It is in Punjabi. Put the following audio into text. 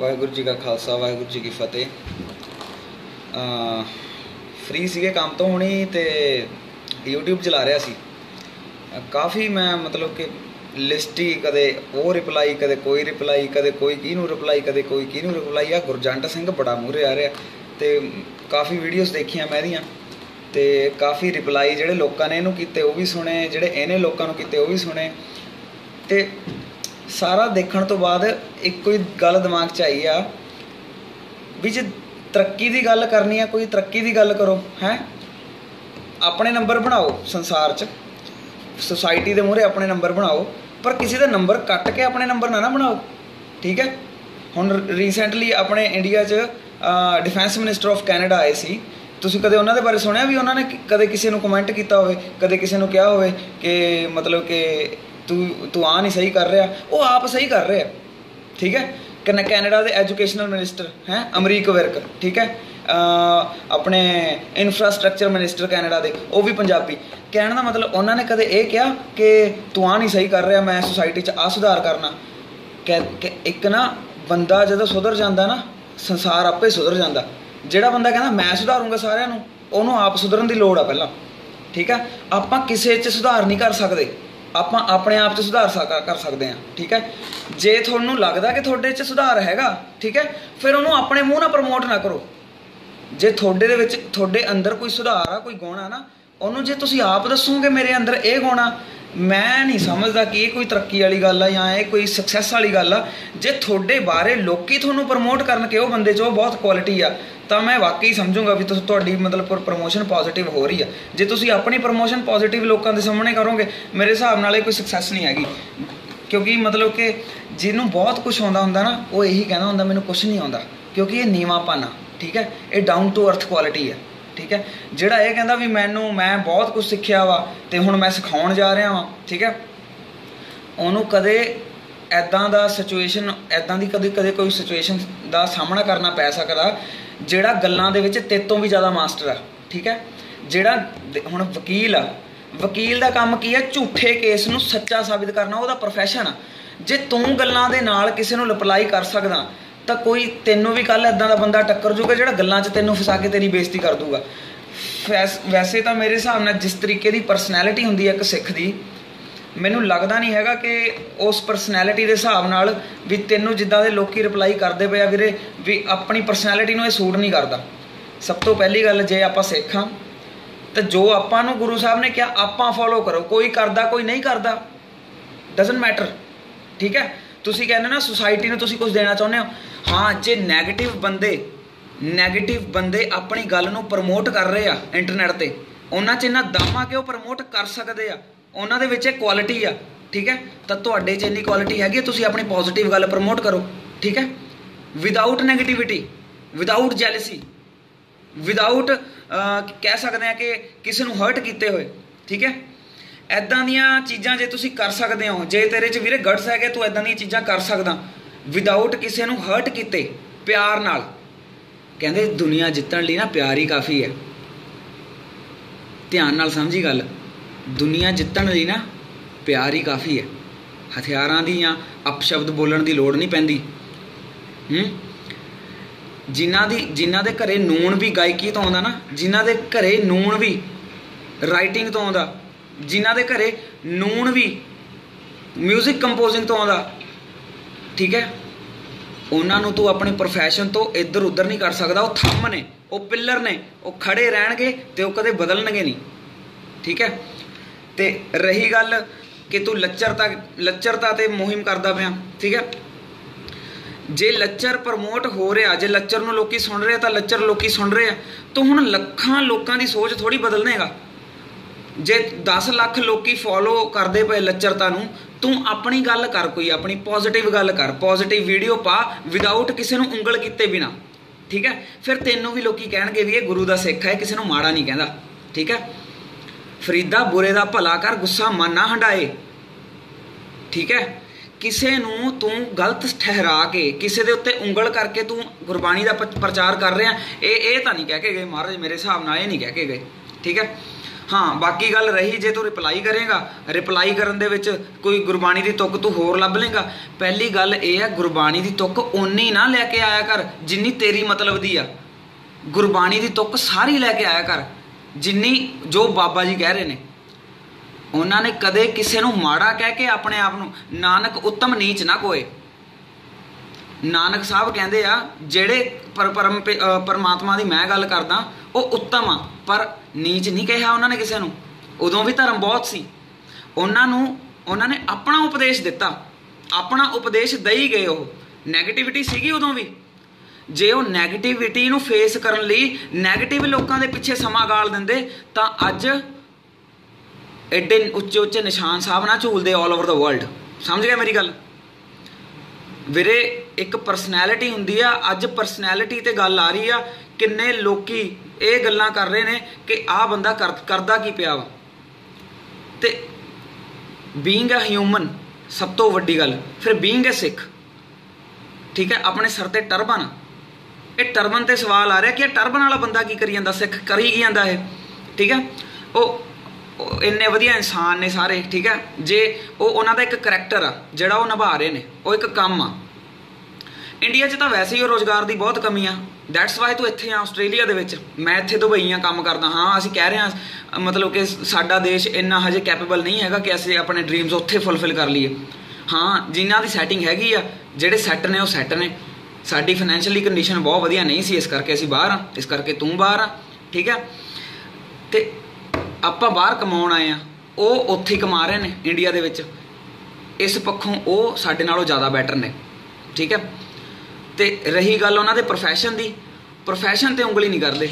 ਵਾਹਿਗੁਰੂ ਜੀ ਕਾ ਖਾਲਸਾ, ਵਾਹਿਗੁਰੂ ਜੀ ਕੀ ਫਤਿਹ। ਅ ਫ੍ਰੀ ਸੀਗੇ ਕੰਮ ਤੋਂ ਹੁਣੀ ਤੇ YouTube ਚਲਾ ਰਿਹਾ ਸੀ। ਕਾਫੀ ਮੈਂ ਮਤਲਬ ਕਿ ਲਿਸਟ ਹੀ ਕਦੇ ਉਹ ਰਿਪਲਾਈ ਕਦੇ ਕੋਈ ਰਿਪਲਾਈ ਕਦੇ ਕੋਈ ਕਿਹਨੂੰ ਰਿਪਲਾਈ ਕਦੇ ਕੋਈ ਕਿਹਨੂੰ ਰਿਪਲਾਈ ਆ ਗੁਰਜੰਟ ਸਿੰਘ ਬੜਾ ਮੂਹਰੇ ਆ ਰਿਹਾ ਤੇ ਕਾਫੀ ਵੀਡੀਓਜ਼ ਦੇਖੀਆਂ ਮੈਂ ਇਹਦੀਆਂ। ਤੇ ਕਾਫੀ ਰਿਪਲਾਈ ਜਿਹੜੇ ਲੋਕਾਂ ਨੇ ਇਹਨੂੰ ਕੀਤੇ ਉਹ ਵੀ ਸੁਣੇ, ਜਿਹੜੇ ਇਹਨੇ ਲੋਕਾਂ ਨੂੰ ਕੀਤੇ ਉਹ ਵੀ ਸੁਣੇ। ਤੇ ਸਾਰਾ ਦੇਖਣ ਤੋਂ ਬਾਅਦ ਇੱਕੋ ਹੀ ਗੱਲ ਦਿਮਾਗ 'ਚ ਆਈ ਆ ਵੀ ਜੇ ਤਰੱਕੀ ਦੀ ਗੱਲ ਕਰਨੀ ਆ, ਕੋਈ ਤਰੱਕੀ ਦੀ ਗੱਲ ਕਰੋ, ਹੈ? ਆਪਣੇ ਨੰਬਰ ਬਣਾਓ ਸੰਸਾਰ 'ਚ। ਸੋਸਾਇਟੀ ਦੇ ਮੂਹਰੇ ਆਪਣੇ ਨੰਬਰ ਬਣਾਓ, ਪਰ ਕਿਸੇ ਦਾ ਨੰਬਰ ਕੱਟ ਕੇ ਆਪਣੇ ਨੰਬਰ ਨਾ ਨਾ ਬਣਾਓ, ਠੀਕ ਹੈ? ਹੁਣ ਰੀਸੈਂਟਲੀ ਆਪਣੇ ਇੰਡੀਆ 'ਚ ਡਿਫੈਂਸ ਮਿਨਿਸਟਰ ਆਫ ਕੈਨੇਡਾ ਆਏ ਸੀ। ਤੁਸੀਂ ਕਦੇ ਉਹਨਾਂ ਦੇ ਬਾਰੇ ਸੁਣਿਆ ਵੀ ਉਹਨਾਂ ਨੇ ਕਦੇ ਕਿਸੇ ਨੂੰ ਕਮੈਂਟ ਕੀਤਾ ਹੋਵੇ, ਕਦੇ ਕਿਸੇ ਨੂੰ ਕਿਹਾ ਹੋਵੇ ਕਿ ਮਤਲਬ ਕਿ ਤੂੰ ਤੂੰ ਆ ਨਹੀਂ ਸਹੀ ਕਰ ਰਿਹਾ, ਉਹ ਆਪ ਸਹੀ ਕਰ ਰਿਹਾ। ਠੀਕ ਹੈ? ਕਨ, ਕੈਨੇਡਾ ਦੇ ਐਜੂਕੇਸ਼ਨਲ ਮਿਨਿਸਟਰ ਹੈ, ਅਮਰੀਕ ਵਿਰਕ। ਠੀਕ ਹੈ? ਆਪਣੇ ਇਨਫਰਾਸਟ੍ਰਕਚਰ ਮਿਨਿਸਟਰ ਕੈਨੇਡਾ ਦੇ, ਉਹ ਵੀ ਪੰਜਾਬੀ। ਕਹਿਣ ਦਾ ਮਤਲਬ ਉਹਨਾਂ ਨੇ ਕਦੇ ਇਹ ਕਿਹਾ ਕਿ ਤੂੰ ਆ ਨਹੀਂ ਸਹੀ ਕਰ ਰਿਹਾ, ਮੈਂ ਸੁਸਾਇਟੀ 'ਚ ਆ ਸੁਧਾਰ ਕਰਨਾ। ਕਿ ਇੱਕ ਨਾ ਬੰਦਾ ਜਦੋਂ ਸੁਧਰ ਜਾਂਦਾ ਨਾ, ਸੰਸਾਰ ਆਪੇ ਸੁਧਰ ਜਾਂਦਾ। ਜਿਹੜਾ ਬੰਦਾ ਕਹਿੰਦਾ, ਮੈਂ ਸੁਧਾਰੂੰਗਾ ਸਾਰਿਆਂ ਨੂੰ, ਉਹਨੂੰ ਆਪ ਸੁਧਰਨ ਦੀ ਲੋੜ ਆ ਪਹਿਲਾਂ। ਠੀਕ ਹੈ? ਆਪਾਂ ਕਿਸੇ 'ਚ ਸੁਧਾਰ ਨਹੀਂ ਕਰ ਸਕਦੇ। ਆਪਾਂ ਆਪਣੇ ਆਪ 'ਚ ਸੁਧਾਰ ਸਕ- ਕਰ ਸਕਦੇ ਹਾਂ, ਠੀਕ ਹੈ? ਜੇ ਤੁਹਾਨੂੰ ਲੱਗਦਾ ਕਿ ਤੁਹਾਡੇ 'ਚ ਸੁਧਾਰ ਹੈਗਾ, ਠੀਕ ਹੈ, ਫਿਰ ਉਹਨੂੰ ਆਪਣੇ ਮੂੰਹ ਨਾਲ ਪ੍ਰਮੋਟ ਨਾ ਕਰੋ। ਜੇ ਤੁਹਾਡੇ ਦੇ ਵਿੱਚ, ਤੁਹਾਡੇ ਅੰਦਰ ਕੋਈ ਸੁਧਾਰ ਆ, ਕੋਈ ਗੁਣ ਆ ਨਾ, ਉਹਨੂੰ ਜੇ ਤੁਸੀਂ ਆਪ ਦੱਸੋਗੇ ਮੇਰੇ ਅੰਦਰ ਇਹ ਗੁਣ ਆ, ਮੈਂ ਨਹੀਂ ਸਮਝਦਾ ਕਿ ਇਹ ਕੋਈ ਤਰੱਕੀ ਵਾਲੀ ਗੱਲ ਆ ਜਾਂ ਇਹ ਕੋਈ ਸਕਸੈਸ ਵਾਲੀ ਗੱਲ ਆ। ਜੇ ਤੁਹਾਡੇ ਬਾਰੇ ਲੋਕੀ ਤੁਹਾਨੂੰ ਪ੍ਰਮੋਟ ਕਰਨ ਕਿ ਉਹ ਬੰਦੇ 'ਚ ਉਹ ਬਹੁਤ ਕੁਆਲਿਟੀ ਆ ਤਾਂ ਮੈਂ ਵਾਕਈ ਸਮਝੂੰਗਾ ਵੀ ਤੁਸੀਂ, ਤੁਹਾਡੀ ਮਤਲਬ ਪ੍ਰਮੋਸ਼ਨ ਪੋਜ਼ਿਟਿਵ ਹੋ ਰਹੀ ਆ। ਜੇ ਤੁਸੀਂ ਆਪਣੀ ਪ੍ਰਮੋਸ਼ਨ ਪੋਜ਼ਿਟਿਵ ਲੋਕਾਂ ਦੇ ਸਾਹਮਣੇ ਕਰੋਗੇ, ਮੇਰੇ ਹਿਸਾਬ ਨਾਲ ਇਹ ਕੋਈ ਸਕਸੈਸ ਨਹੀਂ ਹੈਗੀ। ਕਿਉਂਕਿ ਮਤਲਬ ਕਿ ਜਿਹਨੂੰ ਬਹੁਤ ਕੁਝ ਆਉਂਦਾ ਹੁੰਦਾ ਨਾ, ਉਹ ਇਹੀ ਕਹਿੰਦਾ ਹੁੰਦਾ, ਮੈਨੂੰ ਕੁਝ ਨਹੀਂ ਆਉਂਦਾ। ਕਿਉਂਕਿ ਇਹ ਨੀਵਾਂਪਨ ਆ, ਠੀਕ ਹੈ? ਇਹ ਡਾਊਨ ਟੂ ਅਰਥ ਕੁਆਲਿਟੀ ਹੈ ਠੀਕ ਹੈ? ਜਿਹੜਾ ਇਹ ਕਹਿੰਦਾ ਵੀ ਮੈਨੂੰ, ਮੈਂ ਬਹੁਤ ਕੁਝ ਸਿੱਖਿਆ ਵਾ ਤੇ ਹੁਣ ਮੈਂ ਸਿਖਾਉਣ ਜਾ ਰਿਹਾ ਵਾਂ, ਠੀਕ ਹੈ? ਉਹਨੂੰ ਕਦੇ ਐਦਾਂ ਦਾ ਸਿਚੁਏਸ਼ਨ ਐਦਾਂ ਦੀ ਕਦੇ ਕਦੇ ਕੋਈ ਸਿਚੁਏਸ਼ਨ ਦਾ ਸਾਹਮਣਾ ਕਰਨਾ ਪੈ ਸਕਦਾ ਜਿਹੜਾ ਗੱਲਾਂ ਦੇ ਵਿੱਚ ਤੇਤੋਂ ਵੀ ਜ਼ਿਆਦਾ ਮਾਸਟਰ ਆ, ਠੀਕ ਹੈ? ਜਿਹੜਾ ਹੁਣ ਵਕੀਲ ਆ, ਵਕੀਲ ਦਾ ਕੰਮ ਕੀ ਹੈ? ਝੂਠੇ ਕੇਸ ਨੂੰ ਸੱਚਾ ਸਾਬਿਤ ਕਰਨਾ, ਉਹਦਾ ਪ੍ਰੋਫੈਸ਼ਨ ਆ। ਜੇ ਤੂੰ ਗੱਲਾਂ ਦੇ ਨਾਲ ਕਿਸੇ ਨੂੰ ਲਪਲਾਈ ਕਰ ਸਕਦਾ, ਤਾਂ ਕੋਈ ਤੈਨੂੰ ਵੀ ਕੱਲ ਐਦਾਂ ਦਾ ਬੰਦਾ ਟੱਕਰ ਜੂਗਾ, ਜਿਹੜਾ ਗੱਲਾਂ 'ਚ ਤੈਨੂੰ ਫਸਾ ਕੇ ਤੇਰੀ ਬੇਇੱਜ਼ਤੀ ਕਰ ਦੂਗਾ। ਵੈਸ- ਵੈਸੇ ਤਾਂ ਮੇਰੇ ਹਿਸਾਬ ਨਾਲ ਜਿਸ ਤਰੀਕੇ ਦੀ ਪਰਸਨੈਲਿਟੀ ਹੁੰਦੀ ਹੈ ਇੱਕ ਸਿੱਖ ਦੀ ਮੈਨੂੰ ਲੱਗਦਾ ਨਹੀਂ ਹੈਗਾ ਕਿ ਉਸ ਪਰਸਨੈਲਿਟੀ ਦੇ ਹਿਸਾਬ ਨਾਲ ਵੀ ਤੈਨੂੰ ਜਿੱਦਾਂ ਦੇ ਲੋਕੀ ਰਿਪਲਾਈ ਕਰਦੇ ਪਏ ਆ ਵੀਰੇ, ਵੀ ਆਪਣੀ ਪਰਸਨੈਲਿਟੀ ਨੂੰ ਇਹ ਸੂਟ ਨਹੀਂ ਕਰਦਾ। ਸਭ ਤੋਂ ਪਹਿਲੀ ਗੱਲ ਜੇ ਆਪਾਂ ਸਿੱਖ ਹਾਂ ਤਾਂ ਜੋ ਆਪਾਂ ਨੂੰ ਗੁਰੂ ਸਾਹਿਬ ਨੇ ਕਿਹਾ, ਆਪਾਂ ਫੋਲੋ ਕਰੋ। ਕੋਈ ਕਰਦਾ, ਕੋਈ ਨਹੀਂ ਕਰਦਾ। ਡਸਨਟ ਮੈਟਰ ਠੀਕ ਹੈ? ਤੁਸੀਂ ਕਹਿੰਦੇ ਨਾ ਸੁਸਾਇਟੀ ਨੂੰ ਤੁਸੀਂ ਕੁਝ ਦੇਣਾ ਚਾਹੁੰਦੇ ਹੋ। ਹਾਂ, ਜੇ 네ਗੇਟਿਵ ਬੰਦੇ 네ਗੇਟਿਵ ਬੰਦੇ ਆਪਣੀ ਗੱਲ ਨੂੰ ਪ੍ਰਮੋਟ ਕਰ ਰਹੇ ਆ ਇੰਟਰਨੈਟ ਤੇ, ਉਹਨਾਂ 'ਚ ਇਹਨਾਂ ਦਾਮਾ ਕਿ ਉਹ ਪ੍ਰਮੋਟ ਕਰ ਸਕਦੇ ਆ? ਉਹਨਾਂ ਦੇ ਵਿੱਚ ਇਹ ਕੁਆਲਿਟੀ ਆ ਠੀਕ ਹੈ? ਤਾਂ ਤੁਹਾਡੇ 'ਚ ਇੰਨੀ ਕੁਆਲਿਟੀ ਹੈਗੀ ਹੈ, ਤੁਸੀਂ ਆਪਣੀ ਪੋਜ਼ਿਟਿਵ ਗੱਲ ਪ੍ਰਮੋਟ ਕਰੋ ਠੀਕ ਹੈ? Without negativity without jealousy without ਕਹਿ ਸਕਦੇ ਆ ਕਿ ਕਿਸੇ ਨੂੰ ਹਰਟ ਕੀਤੇ ਹੋਏ ਠੀਕ ਹੈ? ਐਦਾਂ ਦੀਆਂ ਚੀਜ਼ਾਂ ਜੇ ਤੁਸੀਂ ਕਰ ਸਕਦੇ ਹੋ ਜੇ ਤੇਰੇ 'ਚ ਵੀਰੇ ਗਟਸ ਹੈਗੇ ਤੂੰ ਐਦਾਂ ਦੀਆਂ ਚੀਜ਼ਾਂ ਕਰ ਸਕਦਾ। ਵਿਦਆਊਟ ਕਿਸੇ ਨੂੰ ਹਰਟ ਕੀਤੇ ਪਿਆਰ ਨਾਲ। ਕਹਿੰਦੇ ਦੁਨੀਆ ਜਿੱਤਣ ਲਈ ਨਾ ਪਿਆਰ ਹੀ ਕਾਫੀ ਹੈ। ਧਿਆਨ ਨਾਲ ਸਮਝੀ ਗੱਲ। ਦੁਨੀਆ ਜਿੱਤਣ ਲਈ ਨਾ ਪਿਆਰ ਹੀ ਕਾਫੀ ਹੈ। ਹਥਿਆਰਾਂ ਦੀ ਜਾਂ ਅਪਸ਼ਬਦ ਬੋਲਣ ਦੀ ਲੋੜ ਨਹੀਂ ਪੈਂਦੀ। ਹੂੰ? ਜਿਨ੍ਹਾਂ ਦੀ, ਜਿਨ੍ਹਾਂ ਦੇ ਘਰੇ ਨੂਣ ਵੀ ਗਾਇਕੀ ਤੋਂ ਆਉਂਦਾ ਨਾ, ਜਿਨ੍ਹਾਂ ਦੇ ਘਰੇ ਨੂਣ ਵੀ ਰਾਈਟਿੰਗ ਤੋਂ ਆਉਂਦਾ, ਜਿਨ੍ਹਾਂ ਦੇ ਘਰੇ ਨੂਣ ਵੀ 뮤직 ਕੰਪੋਜ਼ਿੰਗ ਤੋਂ ਆਉਂਦਾ, ਠੀਕ ਹੈ? ਉਹਨਾਂ ਨੂੰ ਤੂੰ ਆਪਣੇ profession ਤੋਂ ਇੱਧਰ ਉੱਧਰ ਨਹੀਂ ਕਰ ਸਕਦਾ। ਉਹ ਥੰਮ ਨੇ, ਉਹ ਪਿੱਲਰ ਨੇ, ਉਹ ਖੜੇ ਰਹਿਣਗੇ ਤੇ ਉਹ ਕਦੇ ਬਦਲਣਗੇ ਨਹੀਂ। ਠੀਕ ਹੈ? ਤੇ ਰਹੀ ਗੱਲ ਕਿ ਤੂੰ ਲੱਚਰਤਾ ਲੱਚਰਤਾ ਤੇ ਮੁਹਿੰਮ ਕਰਦਾ ਪਿਆ, ਠੀਕ ਹੈ? ਜੇ ਲੱਚਰ ਪ੍ਰਮੋਟ ਹੋ ਰਿਹਾ, ਜੇ ਲੱਚਰ ਨੂੰ ਲੋਕੀ ਸੁਣ ਰਹੇ ਤਾਂ ਲੱਚਰ ਲੋਕੀ ਸੁਣ ਰਹੇ ਆ। ਤਾਂ ਹੁਣ ਲੱਖਾਂ ਲੋਕਾਂ ਦੀ ਸੋਚ ਥੋੜੀ ਬਦਲਣੇਗਾ ਜੇ 10 ਲੱਖ ਲੋਕੀ ਫੋਲੋ ਕਰਦੇ ਪਏ ਲੱਚਰਤਾ ਨੂੰ, ਤੂੰ ਆਪਣੀ ਗੱਲ ਕਰ ਕੋਈ, ਆਪਣੀ ਪੋਜ਼ਿਟਿਵ ਗੱਲ ਕਰ। ਪੋਜ਼ਿਟਿਵ ਵੀਡੀਓ ਪਾ ਵਿਦਆਊਟ ਕਿਸੇ ਨੂੰ ਉਂਗਲ ਕੀਤੇ ਬਿਨਾ, ਠੀਕ ਹੈ? ਫਿਰ ਤੈਨੂੰ ਵੀ ਲੋਕੀ ਕਹਿਣਗੇ ਵੀ ਇਹ ਗੁਰੂ ਦਾ ਸਿੱਖ ਹੈ ਕਿਸੇ ਨੂੰ ਮਾੜਾ ਨਹੀਂ ਕਹਿੰਦਾ, ਠੀਕ ਹੈ? ਫਰੀਦਾ ਬੁਰੇ ਦਾ ਭਲਾ ਕਰ, ਗੁੱਸਾ ਮਨ ਨਾ ਹੰਡਾਏ। ਠੀਕ ਹੈ? ਕਿਸੇ ਨੂੰ ਤੂੰ ਗਲਤ ਠਹਿਰਾ ਕੇ, ਕਿਸੇ ਦੇ ਉੱਤੇ ਉਂਗਲ ਕਰਕੇ ਤੂੰ ਗੁਰਬਾਣੀ ਦਾ ਪ- ਪ੍ਰਚਾਰ ਕਰ ਰਿਹਾ, ਇਹ ਇਹ ਤਾਂ ਨਹੀਂ ਕਹਿ ਕੇ ਗਏ ਮਹਾਰਾਜ, ਮੇਰੇ ਹਿਸਾਬ ਨਾਲ ਇਹ ਨਹੀਂ ਕਹਿ ਕੇ ਗਏ। ਠੀਕ ਹੈ? ਹਾਂ, ਬਾਕੀ ਗੱਲ ਰਹੀ, ਜੇ ਤੂੰ ਰਿਪਲਾਈ ਕਰੇਗਾ ਰਿਪਲਾਈ ਕਰਨ ਦੇ ਵਿੱਚ ਕੋਈ ਗੁਰਬਾਣੀ ਦੀ ਤੁਕ ਤੂੰ ਹੋਰ ਲੱਭ ਲੇਗਾ। ਪਹਿਲੀ ਗੱਲ ਇਹ ਹੈ, ਗੁਰਬਾਣੀ ਦੀ ਤੁਕ ਓਨੀ ਨਾ ਲੈ ਕੇ ਆਇਆ ਕਰ, ਜਿੰਨੀ ਤੇਰੀ ਮਤਲਬ ਦੀ ਆ। ਗੁਰਬਾਣੀ ਦੀ ਤੁਕ ਸਾਰੀ ਲੈ ਕੇ ਆਇਆ ਕਰ। ਜਿੰਨੀ ਜੋ ਬਾਬਾ ਜੀ ਕਹਿ ਰਹੇ ਨੇ, ਉਹਨਾਂ ਨੇ ਕਦੇ ਕਿਸੇ ਨੂੰ ਮਾੜਾ ਕਹਿ ਕੇ ਆਪਣੇ ਆਪ ਨੂੰ, ਨਾਨਕ ਉੱਤਮ ਨੀਚ ਨਾ ਕੋਏ। ਨਾਨਕ ਸਾਹਿਬ ਕਹਿੰਦੇ ਆ, ਜਿਹੜੇ ਪਰ, ਪਰਮ ਪਰਮਾਤਮਾ ਦੀ ਮੈਂ ਗੱਲ ਕਰਦਾ, ਉਹ ਉੱਤਮ ਆ, ਪਰ ਨੀਚ ਨਹੀਂ ਕਿਹਾ ਉਹਨਾਂ ਨੇ ਕਿਸੇ ਨੂੰ। ਉਦੋਂ ਵੀ ਧਰਮ ਬਹੁਤ ਸੀ। ਉਹਨਾਂ ਨੂੰ, ਉਹਨਾਂ ਨੇ ਆਪਣਾ ਉਪਦੇਸ਼ ਦਿੱਤਾ। ਆਪਣਾ ਉਪਦੇਸ਼ ਦਈ ਗਏ ਉਹ। 네ਗੇਟਿਵਿਟੀ ਸੀਗੀ ਉਦੋਂ ਵੀ। ਜੇ ਉਹ 네ਗੇਟਿਵਿਟੀ ਨੂੰ ਫੇਸ ਕਰਨ ਲਈ 네ਗੇਟਿਵ ਲੋਕਾਂ ਦੇ ਪਿੱਛੇ ਸਮਾਂ ਗਾਲ ਦਿੰਦੇ, ਤਾਂ ਅੱਜ ਐਡੇ ਉੱਚੇ ਉੱਚੇ ਨਿਸ਼ਾਨ ਸਾਹਿਬ ਨਾ ਝੂਲਦੇ ਆਲ ਓਵਰ ਦਾ ਵਰਲਡ ਸਮਝ ਗਿਆ ਮੇਰੀ ਗੱਲ? ਵੀਰੇ, ਇੱਕ ਪਰਸਨੈਲਿਟੀ ਹੁੰਦੀ ਆ, ਅੱਜ ਪਰਸਨੈਲਿਟੀ ਤੇ ਗੱਲ ਆ ਰਹੀ ਆ, ਕਿੰਨੇ ਲੋਕੀ ਇਹ ਗੱਲਾਂ ਕਰ ਰਹੇ ਨੇ ਕਿ ਆਹ ਬੰਦਾ ਕਰਦਾ ਕੀ ਪਿਆ ਵਾ। ਤੇ ਬੀਇੰਗ ਅ ਹਿਊਮਨ ਸਭ ਤੋਂ ਵੱਡੀ ਗੱਲ, ਫਿਰ ਬੀਇੰਗ ਅ ਸਿੱਖ, ਠੀਕ ਹੈ, ਆਪਣੇ ਸਰ ਤੇ ਟਰਬਨ ਇਹ ਟਰਬਨ ਤੇ ਸਵਾਲ ਆ ਰਿਹਾ ਕਿ ਇਹ ਟਰਬਨ ਵਾਲਾ ਬੰਦਾ ਕੀ ਕਰੀ ਜਾਂਦਾ, ਸਿੱਖ ਕਰੀ ਕੀ ਜਾਂਦਾ ਇਹ? ਠੀਕ ਹੈ? ਉਹ ਇੰਨੇ ਵਧੀਆ ਇਨਸਾਨ ਨੇ ਸਾਰੇ, ਠੀਕ ਹੈ? ਜੇ ਉਹ ਉਹਨਾਂ ਦਾ ਇੱਕ ਕੈਰੈਕਟਰ ਆ, ਜਿਹੜਾ ਉਹ ਨਿਭਾ ਰਹੇ ਨੇ, ਉਹ ਇੱਕ ਕੰਮ ਆ। ਇੰਡੀਆ 'ਚ ਤਾਂ ਵੈਸੇ ਹੀ ਰੋਜ਼ਗਾਰ ਦੀ ਬਹੁਤ ਕਮੀ ਆ। ਦੈਟਸ ਵਾਈ ਤੂੰ ਇੱਥੇ ਆ ਆਸਟ੍ਰੇਲੀਆ ਦੇ ਵਿੱਚ। ਮੈਂ ਇੱਥੇ ਦੁਬਈ ਆ, ਕੰਮ ਕਰਦਾ। ਹਾਂ, ਅਸੀਂ ਕਹਿ ਰਹੇ ਹਾਂ, ਮਤਲਬ ਕਿ ਸਾਡਾ ਦੇਸ਼ ਇੰਨਾ ਹਜੇ ਕੈਪੇਬਲ ਨਹੀਂ ਹੈਗਾ ਕਿ ਅਸੀਂ ਆਪਣੇ ਡ੍ਰੀਮਸ ਉੱਥੇ ਫੁੱਲਫਿਲ ਕਰ ਲਈਏ। ਹਾਂ, ਜਿਨ੍ਹਾਂ ਦੀ ਸੈਟਿੰਗ ਹੈਗੀ ਆ, ਜਿਹੜੇ ਸੈੱਟ ਨੇ, ਉਹ ਸੈੱਟ ਨੇ। ਸਾਡੀ ਫਾਈਨੈਂਸ਼ੀਅਲੀ ਕੰਡੀਸ਼ਨ ਬਹੁਤ ਵਧੀਆ ਨਹੀਂ ਸੀ, ਇਸ ਕਰਕੇ ਅਸੀਂ ਬਾਹਰ ਆ ਇਸ ਕਰਕੇ ਤੂੰ ਬਾਹਰ ਆ, ਠੀਕ ਹੈ? ਤੇ ਆਪਾਂ ਬਾਹਰ ਕਮਾਉਣ ਆਏ ਆ ਉਹ ਉੱਥੇ ਹੀ ਕਮਾ ਰਹੇ ਨੇ ਇੰਡੀਆ ਦੇ ਵਿੱਚ। ਇਸ ਪੱਖੋਂ ਉਹ ਸਾਡੇ ਨਾਲੋਂ ਜ਼ਿਆਦਾ ਬੈਟਰ ਨੇ, ਠੀਕ ਹੈ? ਤੇ ਰਹੀ ਗੱਲ ਉਹਨਾਂ ਦੇ profession ਦੀ, profession ਤੇ ਉਂਗਲੀ ਨਹੀਂ ਕਰਦੇ।